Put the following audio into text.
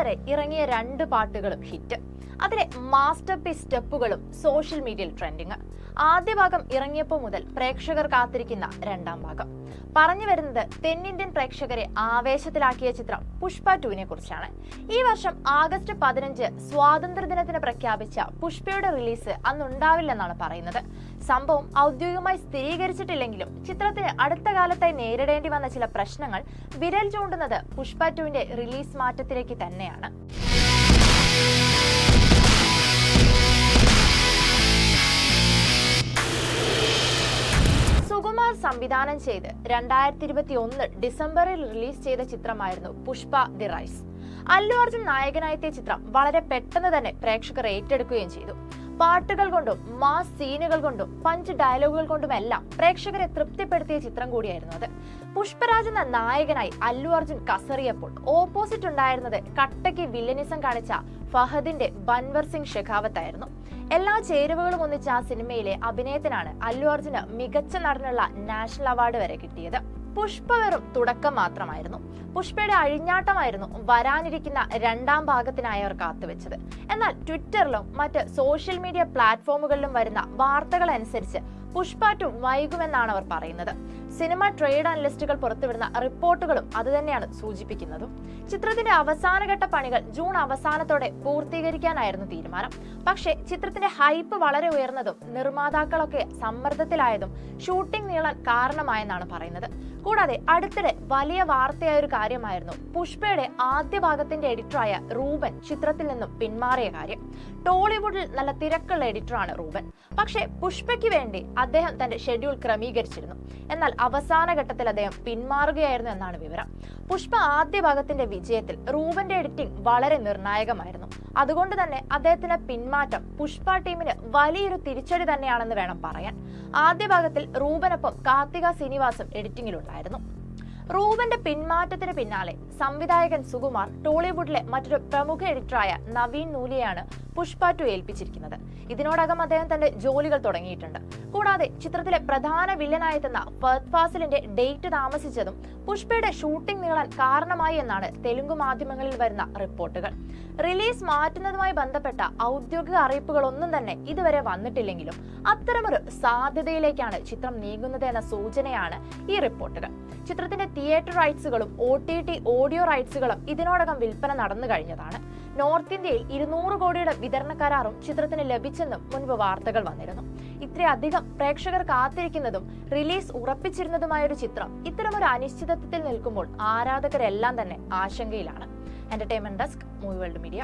ഇതുവരെ ഇറങ്ങിയ രണ്ട് പാട്ടുകളും ഹിറ്റ്. അതിലെ മാസ്റ്റർ പീസ് സ്റ്റെപ്പുകളും സോഷ്യൽ മീഡിയയിൽ ട്രെൻഡിങ് ആദ്യ ഭാഗം ഇറങ്ങിയപ്പോൾ മുതൽ പ്രേക്ഷകർ കാത്തിരിക്കുന്ന രണ്ടാം ഭാഗം. പറഞ്ഞു വരുന്നത് തെന്നിന്ത്യൻ പ്രേക്ഷകരെ ആവേശത്തിലാക്കിയ ചിത്രം പുഷ്പ ടുവിനെ കുറിച്ചാണ്. ഈ വർഷം ആഗസ്റ്റ് പതിനഞ്ച് സ്വാതന്ത്ര്യദിനത്തിന് പ്രഖ്യാപിച്ച പുഷ്പയുടെ റിലീസ് അന്നുണ്ടാവില്ലെന്നാണ് പറയുന്നത്. സംഭവം ഔദ്യോഗികമായി സ്ഥിരീകരിച്ചിട്ടില്ലെങ്കിലും ചിത്രത്തിന് അടുത്ത കാലത്തായി നേരിടേണ്ടി വന്ന ചില പ്രശ്നങ്ങൾ വിരൽ ചൂണ്ടുന്നത് പുഷ്പ ടുവിന്റെ റിലീസ് മാറ്റത്തിലേക്ക് തന്നെയാണ്. സംവിധാനം ചെയ്ത് രണ്ടായിരത്തി ഇരുപത്തി ഒന്ന് ഡിസംബറിൽ റിലീസ് ചെയ്ത ചിത്രമായിരുന്നു പുഷ്പ ദി റൈസ്. അല്ലു അർജുൻ നായകനായെത്തിയ ചിത്രം വളരെ പെട്ടെന്ന് തന്നെ പ്രേക്ഷകർ ഏറ്റെടുക്കുകയും ചെയ്തു. പാട്ടുകൾ കൊണ്ടും മാസ് സീനുകൾ കൊണ്ടും പഞ്ച് ഡയലോഗുകൾ കൊണ്ടുമെല്ലാം പ്രേക്ഷകരെ തൃപ്തിപ്പെടുത്തിയ ചിത്രം കൂടിയായിരുന്നു അത്. പുഷ്പരാജ് എന്ന നായകനായി അല്ലു അർജുൻ കസറിയപ്പോൾ ഓപ്പോസിറ്റ് ഉണ്ടായിരുന്നത് കട്ടയ്ക്ക് വില്ലനിസം കാണിച്ച ഫഹദിന്റെ ബൻവർ സിംഗ് ഷെഖാവത്ത് ആയിരുന്നു എല്ലാ ചേരുവകളും ഒന്നിച്ച ആ സിനിമയിലെ അഭിനയത്തിനാണ് അല്ലു അർജുന് മികച്ച നടനുള്ള നാഷണൽ അവാർഡ് വരെ കിട്ടിയത്. പുഷ്പ തുടക്കം മാത്രമായിരുന്നു. പുഷ്പയുടെ അഴിഞ്ഞാട്ടമായിരുന്നു വരാനിരിക്കുന്ന രണ്ടാം ഭാഗത്തിനായി അവർ കാത്തുവെച്ചത്. എന്നാൽ ട്വിറ്ററിലും മറ്റ് സോഷ്യൽ മീഡിയ പ്ലാറ്റ്ഫോമുകളിലും വരുന്ന വാർത്തകൾ അനുസരിച്ച് പുഷ്പ വൈകുമെന്നാണ് അവർ പറയുന്നത്. സിനിമ ട്രേഡ് അനലിസ്റ്റുകൾ പുറത്തുവിടുന്ന റിപ്പോർട്ടുകളും അതുതന്നെയാണ് സൂചിപ്പിക്കുന്നതും. ചിത്രത്തിന്റെ അവസാനഘട്ട പണികൾ ജൂൺ അവസാനത്തോടെ പൂർത്തീകരിക്കാനായിരുന്നു തീരുമാനം. പക്ഷേ ചിത്രത്തിന്റെ ഹൈപ്പ് വളരെ ഉയർന്നതും നിർമ്മാതാക്കളൊക്കെ സമ്മർദ്ദത്തിലായതും ഷൂട്ടിംഗ് നീളാൻ കാരണമായെന്നാണ് പറയുന്നത്. കൂടാതെ അടുത്തിടെ വലിയ വാർത്തയായ ഒരു കാര്യമായിരുന്നു പുഷ്പയുടെ ആദ്യ ഭാഗത്തിന്റെ എഡിറ്ററായ റൂബൻ ചിത്രത്തിൽ നിന്നും പിന്മാറിയ കാര്യം. ടോളിവുഡിൽ നല്ല തിരക്കുള്ള എഡിറ്ററാണ് റൂബൻ. പക്ഷേ പുഷ്പയ്ക്ക് വേണ്ടി അദ്ദേഹം തന്റെ ഷെഡ്യൂൾ ക്രമീകരിച്ചിരുന്നു. എന്നാൽ അവസാന ഘട്ടത്തിൽ അദ്ദേഹം പിന്മാറുകയായിരുന്നു എന്നാണ് വിവരം. പുഷ്പ ആദ്യ ഭാഗത്തിന്റെ വിജയത്തിൽ റൂബന്റെ എഡിറ്റിംഗ് വളരെ നിർണായകമായിരുന്നു. അതുകൊണ്ട് തന്നെ അദ്ദേഹത്തിന്റെ പിന്മാറ്റം പുഷ്പ ടീമിന് വലിയൊരു തിരിച്ചടി തന്നെയാണെന്ന് വേണം പറയാൻ. ആദ്യ ഭാഗത്തിൽ റൂബനൊപ്പം കാർത്തിക ശ്രീനിവാസും എഡിറ്റിംഗിലുണ്ടായിരുന്നു റൂബന്റെ പിന്മാറ്റത്തിന് പിന്നാലെ സംവിധായകൻ സുകുമാർ ടോളിവുഡിലെ മറ്റൊരു പ്രമുഖ എഡിറ്ററായ നവീൻ നൂലിയാണ് പുഷ്പ ടു ഏൽപ്പിച്ചിരിക്കുന്നത്. ഇതിനോടകം അദ്ദേഹം തന്റെ ജോലികൾ തുടങ്ങിയിട്ടുണ്ട്. കൂടാതെ ചിത്രത്തിലെ പ്രധാന വില്ലനായെത്തുന്ന ഫത് ഫാസിലിന്റെ ഡേറ്റ് താമസിച്ചതും പുഷ്പയുടെ ഷൂട്ടിംഗ് നീളാൻ കാരണമായി എന്നാണ് തെലുങ്ക് മാധ്യമങ്ങളിൽ വരുന്ന റിപ്പോർട്ടുകൾ. റിലീസ് മാറ്റുന്നതുമായി ബന്ധപ്പെട്ട ഔദ്യോഗിക അറിയിപ്പുകളൊന്നും തന്നെ ഇതുവരെ വന്നിട്ടില്ലെങ്കിലും അത്തരമൊരു സാധ്യതയിലേക്കാണ് ചിത്രം നീങ്ങുന്നത് എന്ന സൂചനയാണ് ഈ റിപ്പോർട്ടുകൾ. ചിത്രത്തിന്റെ തിയേറ്റർ റൈറ്റ്സുകളും ഒ ടി ടി ഓഡിയോ റൈറ്റ്സുകളും ഇതിനോടകം വിൽപ്പന നടന്നു കഴിഞ്ഞതാണ്. നോർത്ത് ഇന്ത്യയിൽ ഇരുന്നൂറ് കോടിയുടെ വിതരണ കരാറും ചിത്രത്തിന് ലഭിച്ചെന്നും മുൻപ് വാർത്തകൾ വന്നിരുന്നു. ഇത്രയധികം പ്രേക്ഷകർ കാത്തിരിക്കുന്നതും റിലീസ് ഉറപ്പിച്ചിരുന്നതുമായ ഒരു ചിത്രം ഇത്തരമൊരു അനിശ്ചിതത്വത്തിൽ നിൽക്കുമ്പോൾ ആരാധകരെല്ലാം തന്നെ ആശങ്കയിലാണ്. Entertainment desk movie world media